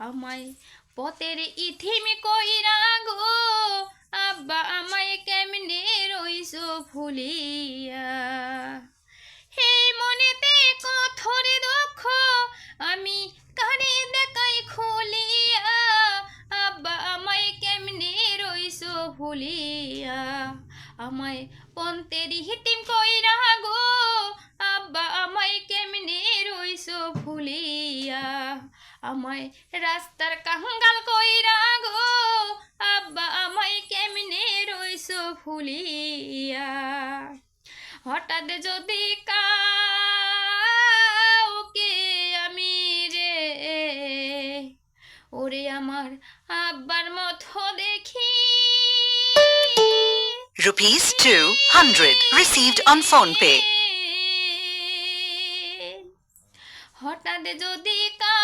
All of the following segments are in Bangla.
আমায় পথের ইথিম কইরা গো, আব্বা আমায় কেমনে রইছো ফুলিয়া হে মনেতে কথরে দুঃখ, আমি কানে দেখাই খুলিয়া, আব্বা আমায় কেমনে রইছো ভুলিয়া? আমায় পন্তের হিতিম কইরা গো, আব্বা আমায় কেমনে রইছো ভুলিয়া? আমায় রাস্তার কাঙ্গাল কইরা গো। আব্বা আমায় কেমনে রইছো ভুলিয়া হঠাৎ যদি কাউকে আমি রে ওরে আমার আব্বার মতো দেখি। Rupees 200 received on phone pay. হঠাৎ যদি কাউকে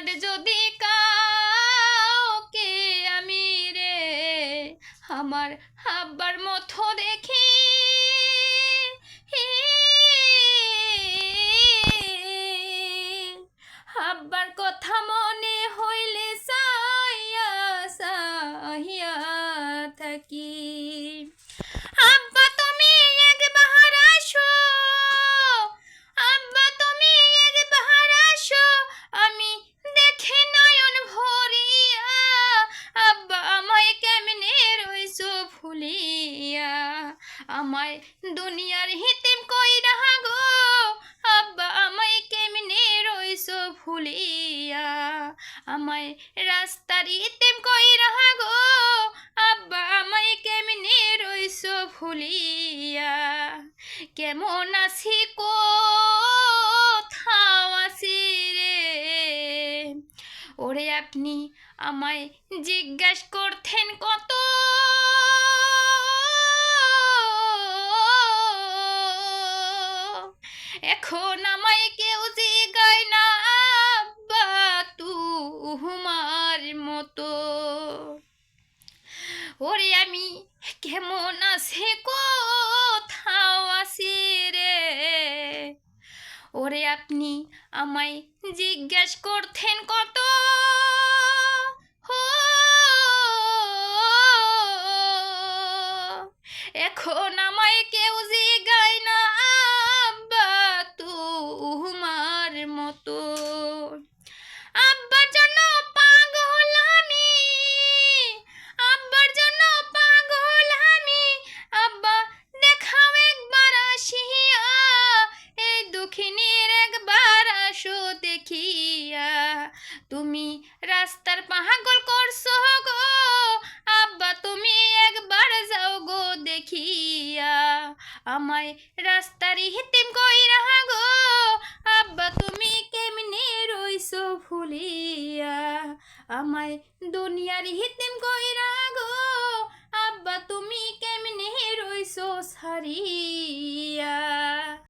হঠাৎ যদি কাউকে আমি রে আমার আমায় দুনিয়ার হিতিম কই কইরা গো। আব্বা আমায় কেমনে রইছো ভুলিয়া? আমায় রাস্তার হিতিম কই কইরা গো। আব্বা আমায় কেমনে রইছো ভুলিয়া? কেমন আছি কোথাও আছি রে? ওরে আপনি আমায় জিজ্ঞাসা করতেন কত? এখন আমায় কেউ জিগায় না, আব্বা, তুমার মতো। ওরে আমি কেমন আছে, কোথাও আছি রে? ওরে আপনি আমায় জিজ্ঞাসা করতেন কত? রাস্তার পাগল করছ গো। আব্বা, তুমি একবার যাও গো দেখিয়া। আমায় রাস্তার হিতিম কইরা গো। আব্বা, তুমি কেমনে রইছো ভুলিয়া। আমায় দুনিয়ার হিতিম কইরা গো। আব্বা, তুমি কেমনে রইছো সারি